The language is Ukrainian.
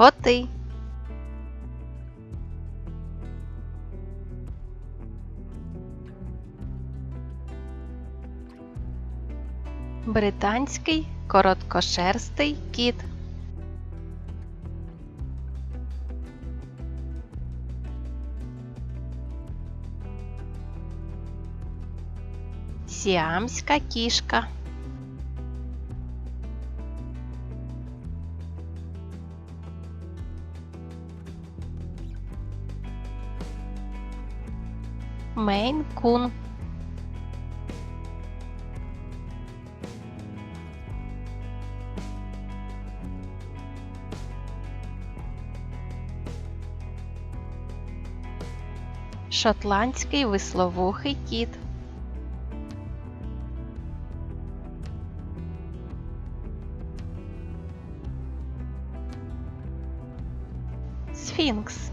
коти. Британський короткошерстий кіт. Сіамська кішка. Мейн кун. Шотландський висловухий кіт. Сфінкс.